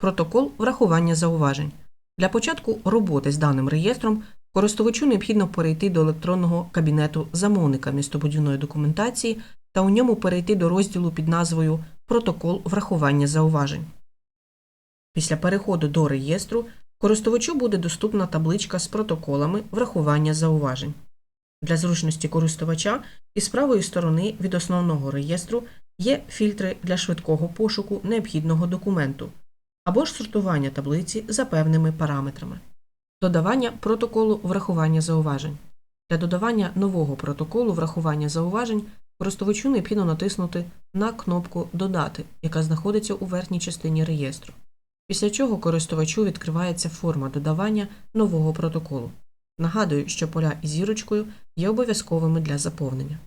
Протокол врахування зауважень. Для початку роботи з даним реєстром користувачу необхідно перейти до електронного кабінету замовника містобудівної документації та у ньому перейти до розділу під назвою Протокол врахування зауважень. Після переходу до реєстру користувачу буде доступна табличка з протоколами врахування зауважень. Для зручності користувача із правої сторони від основного реєстру є фільтри для швидкого пошуку необхідного документу або ж сортування таблиці за певними параметрами. Додавання протоколу врахування зауважень. Для додавання нового протоколу врахування зауважень користувачу необхідно натиснути на кнопку Додати, яка знаходиться у верхній частині реєстру. Після чого користувачу відкривається форма додавання нового протоколу. Нагадую, що поля із зірочкою є обов'язковими для заповнення.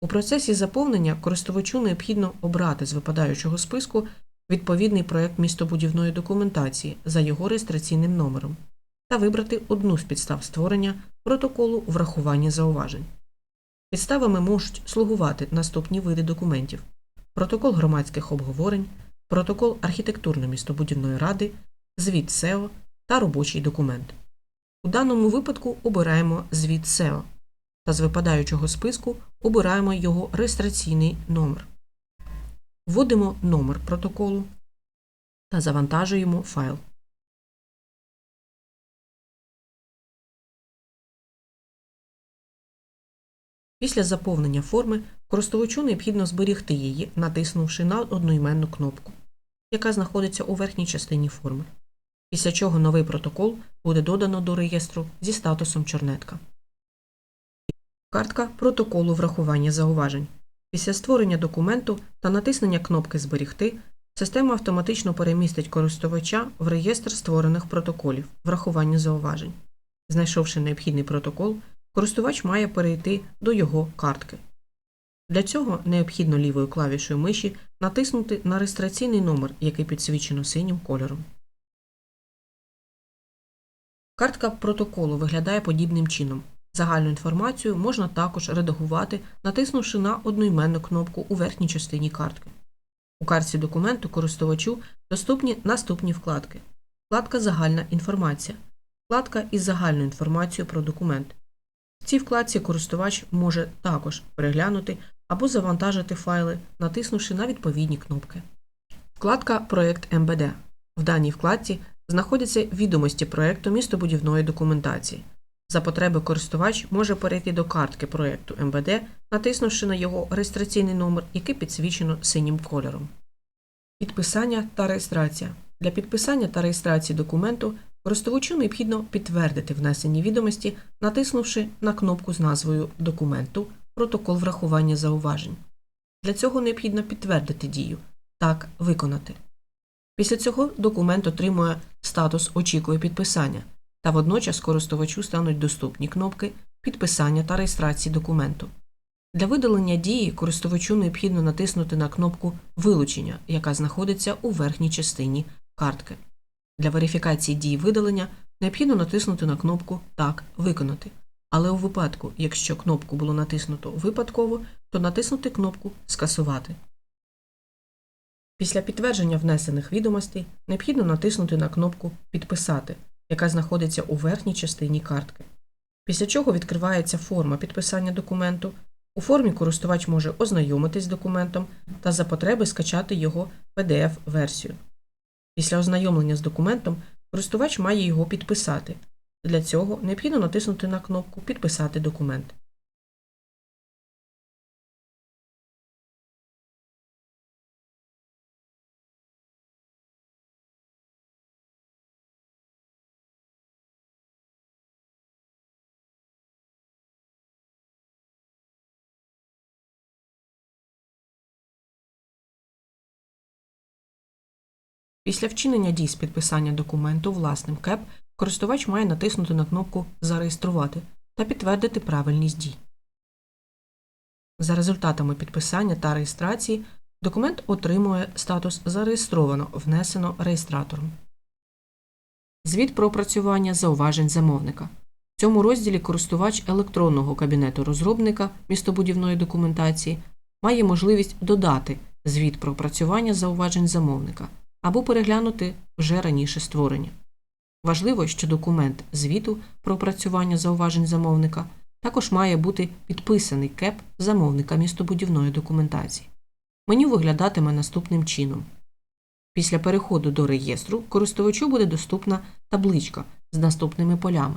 У процесі заповнення користувачу необхідно обрати з випадаючого списку відповідний проект містобудівної документації за його реєстраційним номером та вибрати одну з підстав створення протоколу врахування зауважень. Підставами можуть слугувати наступні види документів: протокол громадських обговорень, протокол архітектурно-містобудівної ради, звіт СЕО та робочий документ. У даному випадку обираємо звіт СЕО та з випадаючого списку обираємо його реєстраційний номер. Вводимо номер протоколу та завантажуємо файл. Після заповнення форми користувачу необхідно зберігти її, натиснувши на одноіменну кнопку, яка знаходиться у верхній частині форми. Після чого новий протокол буде додано до реєстру зі статусом Чорнетка. Картка протоколу врахування зауважень. Після створення документу та натиснення кнопки Зберігти система автоматично перемістить користувача в реєстр створених протоколів врахування зауважень. Знайшовши необхідний протокол, користувач має перейти до його картки. Для цього необхідно лівою клавішою миші натиснути на реєстраційний номер, який підсвічено синім кольором. Картка протоколу виглядає подібним чином. Загальну інформацію можна також редагувати, натиснувши на одноіменну кнопку у верхній частині картки. У картці документу користувачу доступні наступні вкладки. Вкладка Загальна інформація. Вкладка із загальною інформацією про документ. В цій вкладці користувач може також переглянути або завантажити файли, натиснувши на відповідні кнопки. Вкладка Проект МБД. В даній вкладці знаходяться відомості проекту містобудівної документації. За потреби користувач може перейти до картки проекту МБД, натиснувши на його реєстраційний номер, який підсвічено синім кольором. Підписання та реєстрація. Для підписання та реєстрації документу користувачу необхідно підтвердити внесені відомості, натиснувши на кнопку з назвою документу Протокол врахування зауважень. Для цього необхідно підтвердити дію Так, виконати. Після цього документ отримує статус Очікує підписання та водночас користувачу стануть доступні кнопки підписання та реєстрації документу. Для видалення дії користувачу необхідно натиснути на кнопку Вилучення, яка знаходиться у верхній частині картки. Для верифікації дії видалення необхідно натиснути на кнопку Так виконати. Але у випадку, якщо кнопку було натиснуто випадково, то натиснути кнопку Скасувати. Після підтвердження внесених відомостей необхідно натиснути на кнопку Підписати, яка знаходиться у верхній частині картки. Після чого відкривається форма підписання документу. У формі користувач може ознайомитись з документом та за потреби скачати його PDF-версію. Після ознайомлення з документом користувач має його підписати. Для цього необхідно натиснути на кнопку Підписати документ. Після вчинення дій з підписання документу власним КЕП користувач має натиснути на кнопку Зареєструвати та підтвердити правильність дій. За результатами підписання та реєстрації документ отримує статус Зареєстровано внесено реєстратором. Звіт про опрацювання зауважень замовника. В цьому розділі користувач електронного кабінету розробника містобудівної документації має можливість додати звіт про опрацювання зауважень замовника, або переглянути вже раніше створені. Важливо, що документ звіту про опрацювання зауважень замовника також має бути підписаний КЕП замовника містобудівної документації. Меню виглядатиме наступним чином. Після переходу до реєстру користувачу буде доступна табличка з наступними полями: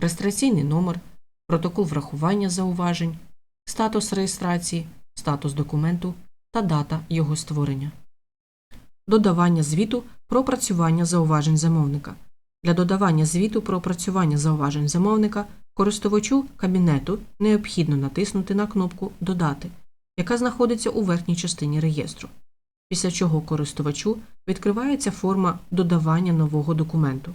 реєстраційний номер, протокол врахування зауважень, статус реєстрації, статус документу та дата його створення. Додавання звіту про опрацювання зауважень замовника. Для додавання звіту про опрацювання зауважень замовника користувачу кабінету необхідно натиснути на кнопку Додати, яка знаходиться у верхній частині реєстру, після чого користувачу відкривається форма додавання нового документу.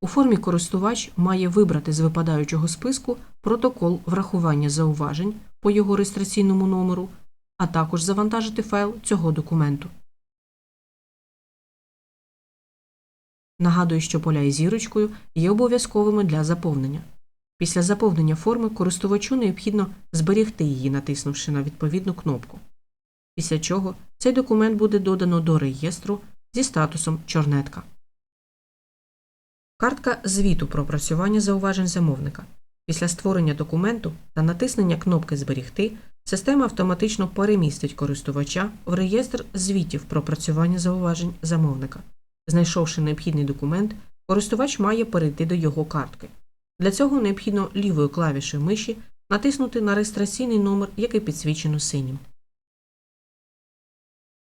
У формі користувач має вибрати з випадаючого списку протокол врахування зауважень по його реєстраційному номеру, а також завантажити файл цього документу. Нагадую, що поля із зірочкою є обов'язковими для заповнення. Після заповнення форми користувачу необхідно зберегти її, натиснувши на відповідну кнопку. Після чого цей документ буде додано до реєстру зі статусом Чорнетка. Картка звіту про опрацювання зауважень замовника. Після створення документу та натиснення кнопки Зберігти система автоматично перемістить користувача в реєстр звітів про опрацювання зауважень замовника. Знайшовши необхідний документ, користувач має перейти до його картки. Для цього необхідно лівою клавішею миші натиснути на реєстраційний номер, який підсвічено синім.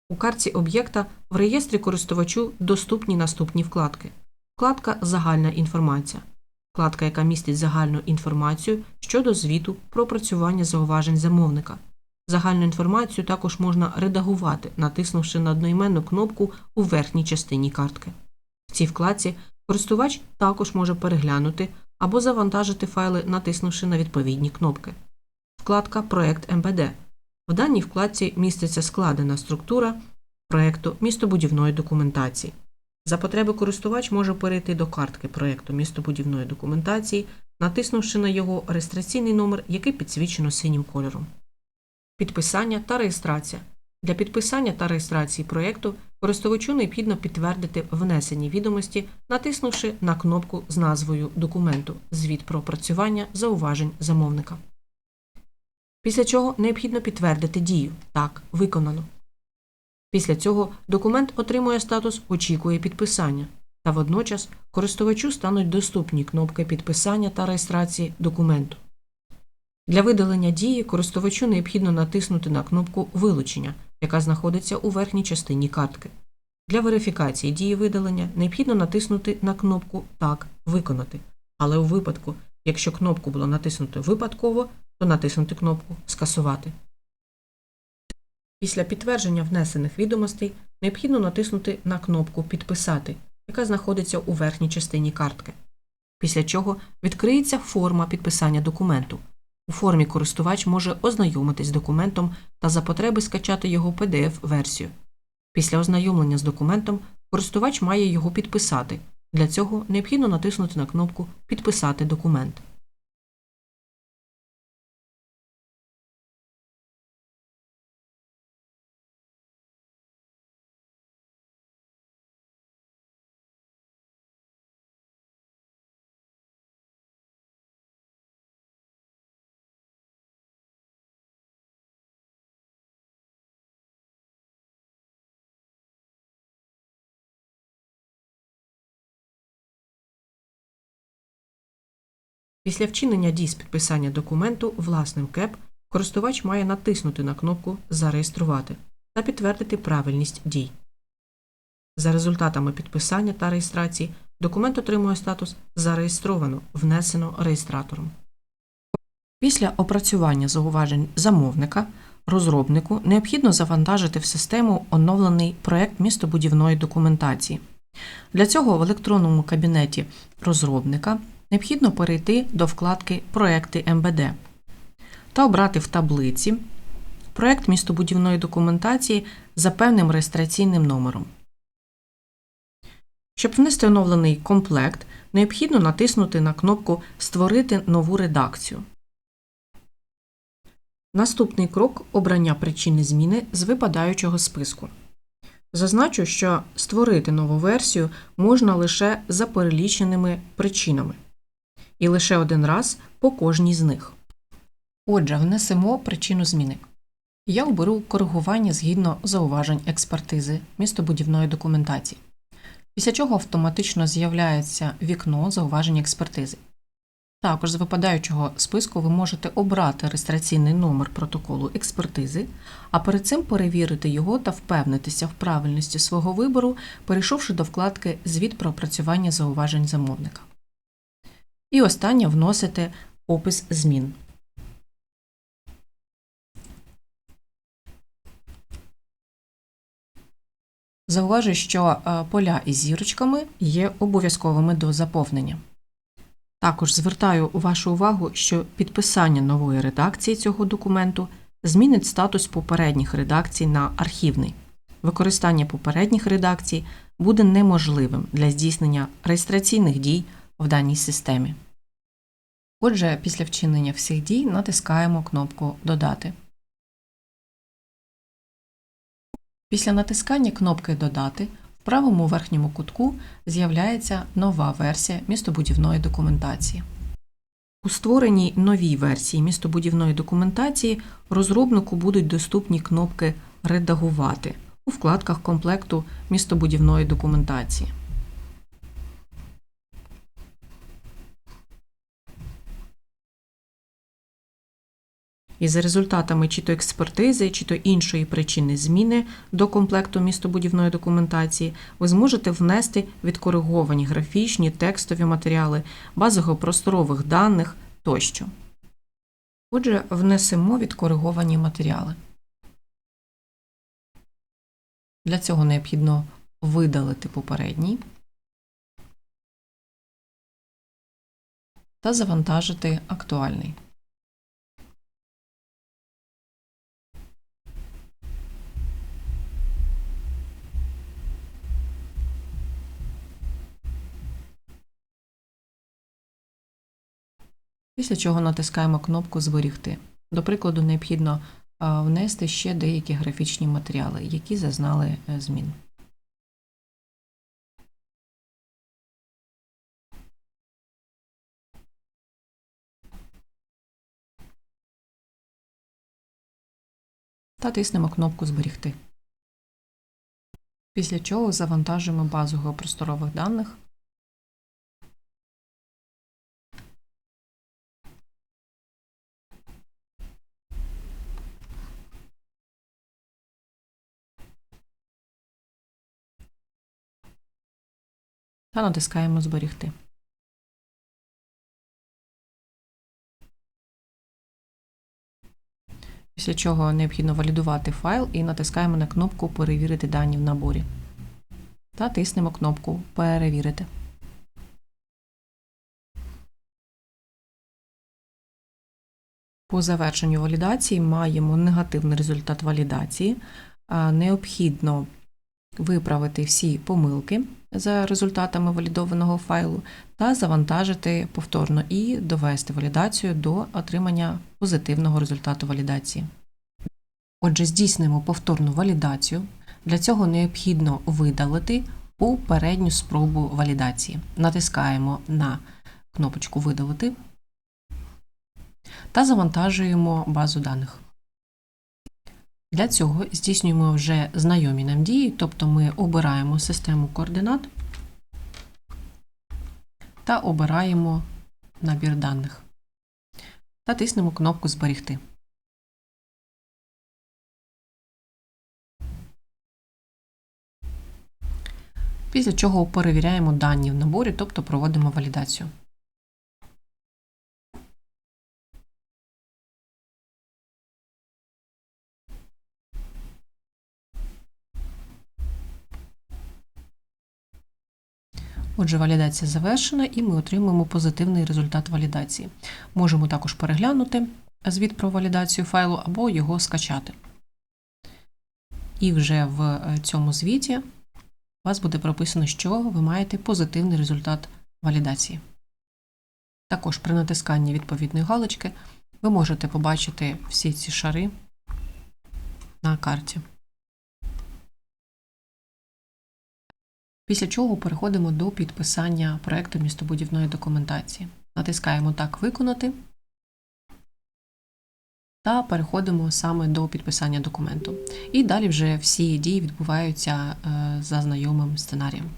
У картці об'єкта в реєстрі користувачу доступні наступні вкладки. Вкладка Загальна інформація. Вкладка, яка містить загальну інформацію щодо звіту про опрацювання зауважень замовника. Загальну інформацію також можна редагувати, натиснувши на одноіменну кнопку у верхній частині картки. В цій вкладці користувач також може переглянути або завантажити файли, натиснувши на відповідні кнопки. Вкладка Проект МБД. В даній вкладці міститься складена структура проекту містобудівної документації. За потреби користувач може перейти до картки проекту містобудівної документації, натиснувши на його реєстраційний номер, який підсвічено синім кольором. Підписання та реєстрація. Для підписання та реєстрації проєкту користувачу необхідно підтвердити внесені відомості, натиснувши на кнопку з назвою документу Звіт про опрацювання зауважень замовника. Після чого необхідно підтвердити дію Так, виконано. Після цього документ отримує статус Очікує підписання та водночас користувачу стануть доступні кнопки підписання та реєстрації документу. Для видалення дії користувачу необхідно натиснути на кнопку Вилучення, яка знаходиться у верхній частині картки. Для верифікації дії видалення необхідно натиснути на кнопку Так Виконати. Але у випадку, якщо кнопку було натиснуто випадково, то натиснути кнопку Скасувати. Після підтвердження внесених відомостей необхідно натиснути на кнопку Підписати, яка знаходиться у верхній частині картки. Після чого відкриється форма підписання документу. У формі користувач може ознайомитись з документом та за потреби скачати його PDF-версію. Після ознайомлення з документом користувач має його підписати. Для цього необхідно натиснути на кнопку Підписати документ. Після вчинення дій з підписання документу власним КЕП користувач має натиснути на кнопку Зареєструвати та підтвердити правильність дій. За результатами підписання та реєстрації документ отримує статус Зареєстровано, внесено реєстратором. Після опрацювання зауважень замовника розробнику необхідно завантажити в систему оновлений проект містобудівної документації. Для цього в електронному кабінеті розробника необхідно перейти до вкладки Проекти МБД та обрати в таблиці проект містобудівної документації за певним реєстраційним номером. Щоб внести оновлений комплект, необхідно натиснути на кнопку Створити нову редакцію. Наступний крок обрання причини зміни з випадаючого списку. Зазначу, що створити нову версію можна лише за переліченими причинами, і лише один раз по кожній з них. Отже, внесемо причину зміни. Я оберу коригування згідно зауважень експертизи містобудівної документації, після чого автоматично з'являється вікно зауважень експертизи. Також з випадаючого списку ви можете обрати реєстраційний номер протоколу експертизи, а перед цим перевірити його та впевнитися в правильності свого вибору, перейшовши до вкладки Звіт про опрацювання зауважень замовника. І останнє вносите опис змін. Зауважу, що е, поля із зірочками є обов'язковими до заповнення. Також звертаю вашу увагу, що підписання нової редакції цього документу змінить статус попередніх редакцій на архівний. Використання попередніх редакцій буде неможливим для здійснення реєстраційних дій в даній системі. Отже, після вчинення всіх дій натискаємо кнопку Додати. Після натискання кнопки Додати в правому верхньому кутку з'являється нова версія містобудівної документації. У створеній новій версії містобудівної документації розробнику будуть доступні кнопки Редагувати у вкладках комплекту містобудівної документації. І за результатами чи то експертизи, чи то іншої причини зміни до комплекту містобудівної документації, ви зможете внести відкориговані графічні, текстові матеріали, базово-просторових даних тощо. Отже, внесемо відкориговані матеріали. Для цього необхідно видалити попередній та завантажити актуальний. Після чого натискаємо кнопку Зберігти. До прикладу, необхідно внести ще деякі графічні матеріали, які зазнали е, змін. Та тиснемо кнопку Зберігти. Після чого завантажуємо базу геопросторових даних та натискаємо Зберігти. Після чого необхідно валідувати файл і натискаємо на кнопку Перевірити дані в наборі. Та тиснемо кнопку Перевірити. По завершенню валідації маємо негативний результат валідації. Необхідно виправити всі помилки за результатами валідованого файлу та завантажити повторно і довести валідацію до отримання позитивного результату валідації. Отже, здійснимо повторну валідацію. Для цього необхідно видалити попередню спробу валідації. Натискаємо на кнопочку Видалити та завантажуємо базу даних. Для цього здійснюємо вже знайомі нам дії, тобто ми обираємо систему координат та обираємо набір даних та тиснемо кнопку Зберігти. Після чого перевіряємо дані в наборі, тобто проводимо валідацію. Отже, валідація завершена і ми отримуємо позитивний результат валідації. Можемо також переглянути звіт про валідацію файлу або його скачати. І вже в е, цьому звіті у вас буде прописано, що ви маєте позитивний результат валідації. Також при натисканні відповідної галочки ви можете побачити всі ці шари на карті. Після чого переходимо до підписання проекту містобудівної документації. Натискаємо Так виконати та переходимо саме до підписання документу. І далі вже всі дії відбуваються е, за знайомим сценарієм.